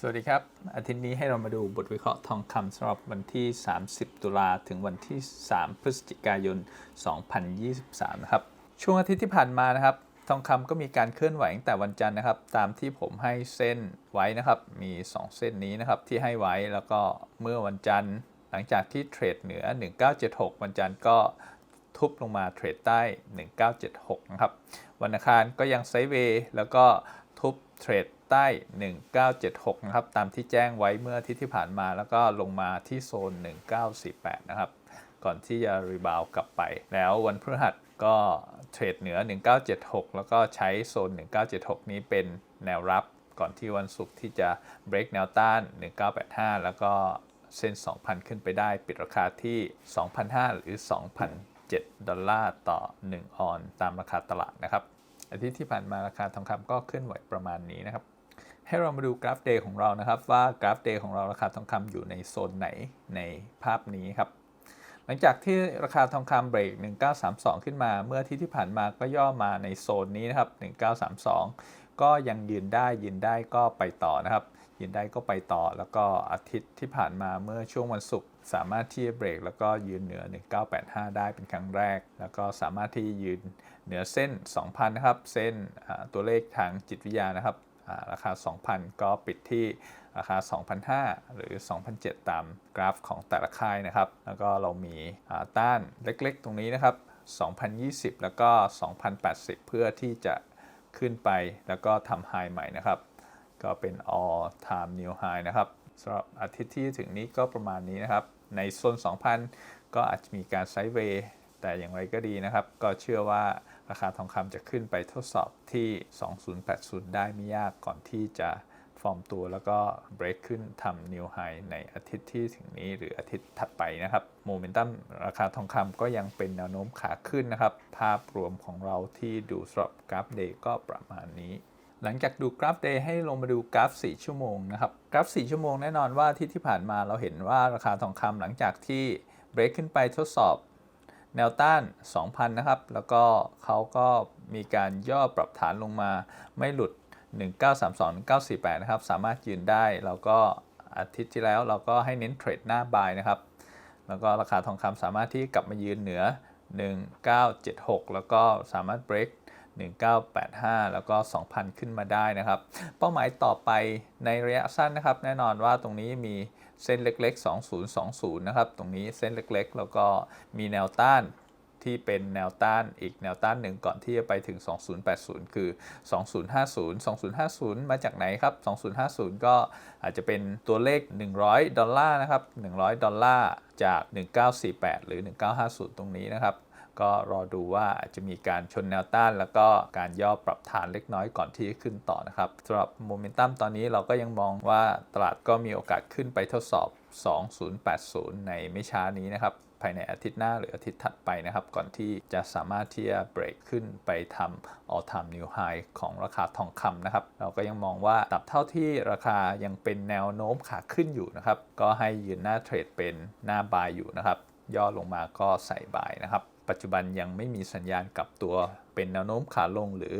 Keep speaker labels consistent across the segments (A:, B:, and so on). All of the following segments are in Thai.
A: สวัสดีครับ อาทิตย์นี้ให้เรามาดูบทวิเคราะห์ทองคำสำหรับวันที่ 30 ตุลาถึงวันที่ 3 พฤศจิกายน 2023 นะครับ ช่วงอาทิตย์ที่ผ่านมานะครับ ทองคำก็มีการเคลื่อนไหวตั้งแต่วันจันทร์นะครับ ตามที่ผมให้เส้นไว้นะครับ มี 2 เส้นนี้นะครับที่ให้ไว้แล้วก็เมื่อวันจันทร์ หลังจากที่เทรดเหนือ 1976 วันจันทร์ก็ทุบลงมาเทรดใต้ 1976 นะครับ วันอังคารก็ยังไซด์เวย์แล้วก็ เทรดใต้ 1976 นะครับ ตามที่แจ้งไว้เมื่ออาทิตย์ที่ผ่านมาแล้วก็ลงมาที่โซน 1948 นะครับ ก่อนที่จะรีบาวกลับไป แล้ววันพฤหัสก็เทรดเหนือ 1976 แล้วก็ใช้โซน 1976 นี้เป็นแนวรับก่อนที่วันศุกร์ที่จะ break แนวต้าน 1985 แล้วก็เส้น 2,000 ขึ้นไปได้ ปิดราคาที่2,005หรือ 2,007 ดอลลาร์ต่อ 1 ออน ตามราคาตลาดนะครับ อาทิตย์ที่ผ่านมาราคาทองคำก็เคลื่อนไหวประมาณนี้นะครับ ให้เรามาดูกราฟเดย์ของเรานะครับ ว่ากราฟเดย์ของเราราคาทองคำอยู่ในโซนไหนในภาพนี้ครับ หลังจากที่ราคาทองคำเบรก 1932 ขึ้นมา เมื่ออาที่ที่ผ่านมาก็ย่อมาในโซนนี้นะครับ 1932 ก็ยังยืนได้ยืนได้ก็ไปต่อนะครับ ยืนได้ก็ไปต่อ แล้วก็อาทิตย์ที่ผ่านมาเมื่อช่วงวันศุกร์สามารถที่จะเบรก แล้วก็ยืนเหนือ 1985 ได้เป็นครั้งแรก แล้วก็สามารถที่ยืนเหนือเส้น 2,000 นะครับ เส้นตัวเลขทางจิตวิทยานะครับราคา 2,000 ก็ปิดที่ราคา 2,005หรือ 2,007 ตามกราฟของแต่ละค่ายนะครับ แล้วก็เรามีต้านเล็กๆ ตรงนี้นะครับ 2,020 แล้วก็ 2,080 เพื่อที่จะขึ้นไปแล้วก็ทำไฮใหม่นะครับ ก็เป็น all time new high นะครับสำหรับอาทิตย์ที่ถึงนี้ก็ประมาณนี้นะครับ ในโซน 2,000 ก็อาจจะมีการไซด์เวย์แต่อย่างไรก็ดีนะครับ ก็เชื่อว่าราคาทองคำจะขึ้นไปทดสอบที่ 2080 ได้ไม่ยากก่อนที่จะฟอร์มตัวแล้วก็ break ขึ้นทำ new high ในอาทิตย์ที่ถึงนี้หรืออาทิตย์ถัดไปนะครับโมเมนตัมราคาทองคำก็ยังเป็นแนวโน้มขาขึ้นนะครับ ภาพรวมของเราที่ดูสำหรับกราฟเดย์ก็ประมาณนี้ หลังจากดูกราฟ Day ให้ลงมาดูกราฟ 4 ชั่วโมงนะครับ กราฟ 4 ชั่วโมงแน่นอนว่าที่ที่ผ่านมาเราเห็นว่าราคาทองคำหลังจากที่เบรกขึ้นไปทดสอบแนวต้าน 2,000 นะครับ แล้วก็เขาก็มีการย่อปรับฐานลงมาไม่หลุด 1932 1948 นะครับ สามารถยืนได้ แล้วก็อาทิตย์ที่แล้วเราก็ให้เน้นเทรดหน้าบายนะครับ แล้วก็ราคาทองคำสามารถที่กลับมายืนเหนือ 1976 แล้วก็สามารถ break 1985 แล้วก็ 2,000 ขึ้นมาได้นะครับ เป้าหมายต่อไปในระยะสั้นนะครับ แน่นอนว่าตรงนี้มีเส้นเล็กๆ 2020 นะครับ ตรงนี้เส้นเล็กๆ แล้วก็มีแนวต้านที่เป็นแนวต้านอีกแนวต้านหนึ่งก่อนที่จะไปถึง 2080 คือ 2050 2050 มาจากไหนครับ 2050 ก็อาจจะเป็นตัวเลข 100 ดอลลาร์นะครับ 100 ดอลลาร์จาก 1948 หรือ 1950 ตรงนี้นะครับ ก็รอดูว่าอาจจะมีการชนแนวต้าน แล้วก็การย่อปรับฐานเล็กน้อยก่อนที่จะขึ้นต่อนะครับสำหรับโมเมนตัมตอนนี้เราก็ยังมองว่าตลาดก็มีโอกาสขึ้นไปทดสอบ 2080 ในไม่ช้านี้นะครับภายในอาทิตย์หน้าหรืออาทิตย์ถัดไปนะครับ ก่อนที่จะสามารถที่จะเบรกขึ้นไปทำ all time new high ของราคาทองคำนะครับ เราก็ยังมองว่าตับเท่าที่ราคายังเป็นแนวโน้มขาขึ้นอยู่นะครับ ก็ให้ยืนหน้าเทรดเป็นหน้าบายอยู่นะครับ ย่อลงมาก็ใส่บายนะครับ ปัจจุบันยังไม่มีสัญญาณกลับตัวเป็นแนวโน้มขาลง หรือ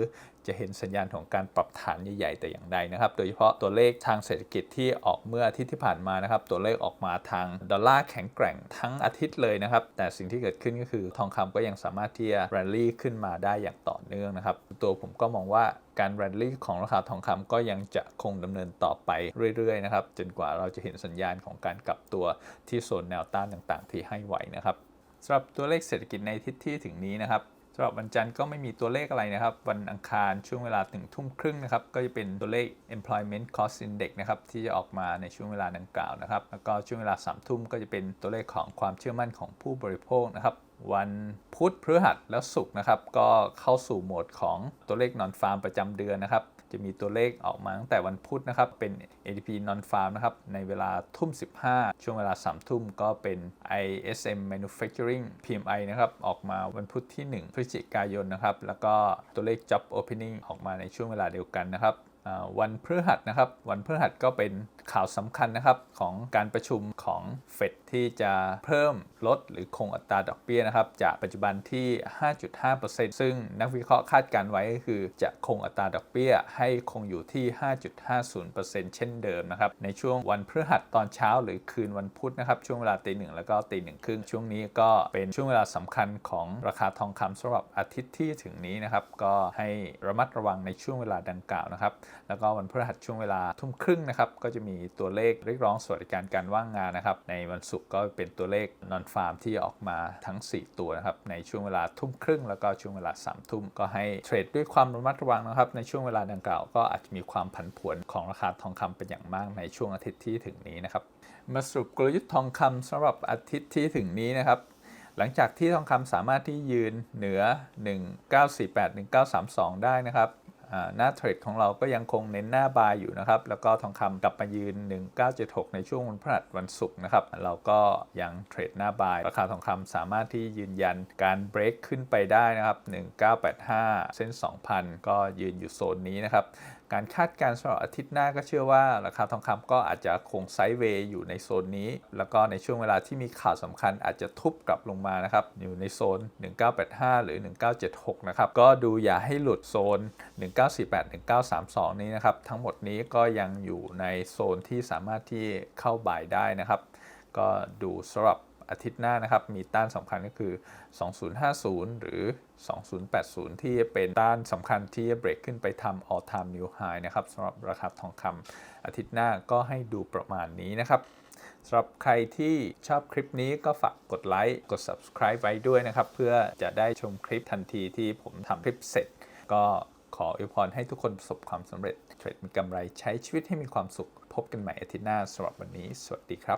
A: จะเห็นสัญญาณของการปรับฐานใหญ่ๆแต่อย่างใดนะครับ โดยเฉพาะตัวเลขทางเศรษฐกิจที่ออกเมื่ออาทิตย์ที่ผ่านมานะครับ ตัวเลขออกมาทางดอลลาร์แข็งแกร่งทั้งอาทิตย์เลยนะครับ แต่สิ่งที่เกิดขึ้นก็คือทองคำก็ยังสามารถที่จะ rally ขึ้นมาได้อย่างต่อเนื่องนะครับ ตัวผมก็มองว่าการ rally ของราคาทองคำก็ยังจะคงดำเนินต่อไปเรื่อยๆนะครับจนกว่าเราจะเห็นสัญญาณของการกลับตัวที่โซนแนวต้านต่างๆ ที่ให้ไหวนะครับ สำหรับตัวเลขเศรษฐกิจในทิตย์ที่ถึงนี้นะครับสำหรับวันจันทร์ก็ไม่มีตัวเลขอะไรนะครับ วันอังคารช่วงเวลาถึงทุ่มครึ่งนะครับ ก็จะเป็นตัวเลข employment cost index นะครับ ที่จะออกมาในช่วงเวลาดังกล่าวนะครับ แล้วก็ช่วงเวลา3ามทุ่มก็จะเป็นตัวเลขของความเชื่อมั่นของผู้บริโภคนะครับ วันพุธพฤหัสแล้วศุกร์นะครับ ก็เข้าสู่โหมดของตัวเลข non farm ประจำเดือนนะครับ จะมีตัวเลขออกมาตั้งแต่วันพุธนะครับ เป็น ADP non farm นะครับ ในเวลาทุ่ม 15 ช่วงเวลา 3 ทุ่มก็เป็น ISM manufacturing PMI นะครับ ออกมาวันพุธที่ 1 พฤศจิกายนนะครับ แล้วก็ตัวเลข job opening ออกมาในช่วงเวลาเดียวกันนะครับ วันพฤหัสนะครับ วันพฤหัสก็เป็นข่าวสำคัญนะครับของการประชุมของเฟดที่จะเพิ่มลดหรือคงอัตราดอกเบี้ยนะครับ จากปัจจุบันที่ 5.5%ซึ่งนักวิเคราะห์คาดการไว้ก็คือจะคงอัตราดอกเบี้ยให้คงอยู่ที่ 5.50%เช่นเดิมนะครับ ในช่วงวันพฤหัสตอนเช้าหรือคืนวันพุธนะครับ ช่วงเวลาตีหนึ่งแล้วก็ตีหนึ่งครึ่งช่วงนี้ก็เป็นช่วงเวลาสำคัญของราคาทองคำสำหรับอาทิตย์ที่ถึงนี้นะครับ ก็ให้ระมัดระวังในช่วงเวลาดังกล่าวนะครับแล้วก็วันพฤหัสช่วงเวลาทุ่มครึ่งนะครับก็จะมีตัวเลขเรียกร้องสวัสดิการการว่างงานนะครับในวันศุกร์ก็เป็นตัวเลขนอนฟาร์มที่ออกมาทั้ง 4 ตัวนะครับในช่วงเวลาทุ่มครึ่งแล้วก็ช่วงเวลา3ามทุ่มก็ให้เทรดด้วยความระมัดระวังนะครับในช่วงเวลาดังกล่าวก็อาจจะมีความผันผวนของราคาทองคำเป็นอย่างมากในช่วงอาทิตย์ที่ถึงนี้นะครับมาสรุปกลยุทธ์ทองคำสำหรับอาทิตย์ที่ถึงนี้นะครับหลังจากที่ทองคำสามารถที่ยืนเหนือ 1948 1932 ได้นะครับ หน้าเทรดของเราก็ยังคงเน้นหน้าบายอยู่นะครับ แล้วก็ทองคำกลับมายืน 1976 ในช่วงวันพฤหัสวันศุกร์นะครับ เราก็ยังเทรดหน้าบาย ราคาทองคำสามารถที่ยืนยันการเบรกขึ้นไปได้นะครับ 1985 เส้น 2,000 ก็ยืนอยู่โซนนี้นะครับ การคาดการณ์สำหรับอาทิตย์หน้าก็เชื่อว่า ราคาทองคำก็อาจจะคงไซด์เวย์อยู่ในโซนนี้ แล้วก็ในช่วงเวลาที่มีข่าวสำคัญอาจจะทุบกลับลงมานะครับ อยู่ในโซน 1985 หรือ 1976 นะครับ ก็ดูอย่าให้หลุดโซน 1 1948 1932 นี้นะครับ ทั้งหมดนี้ก็ยังอยู่ในโซนที่สามารถที่เข้าบ่ายได้นะครับ ก็ดูสำหรับอาทิตย์หน้านะครับ มีต้านสำคัญก็คือ 2050 หรือ 2080 ที่เป็นต้านสำคัญที่จะเบรกขึ้นไปทำ all time new high นะครับสำหรับราคาทองคำอาทิตย์หน้าก็ให้ดูประมาณนี้นะครับสำหรับใครที่ชอบคลิปนี้ก็ฝากกดไลค์กด subscribe ไว้ด้วยนะครับ เพื่อจะได้ชมคลิปทันทีที่ผมทำคลิปเสร็จ ก็ ขออวยพรให้ทุกคนประสบความสำเร็จเทรดมีกำไรใช้ชีวิตให้มีความสุข พบกันใหม่อาทิตย์หน้าสำหรับวันนี้ สวัสดีครับ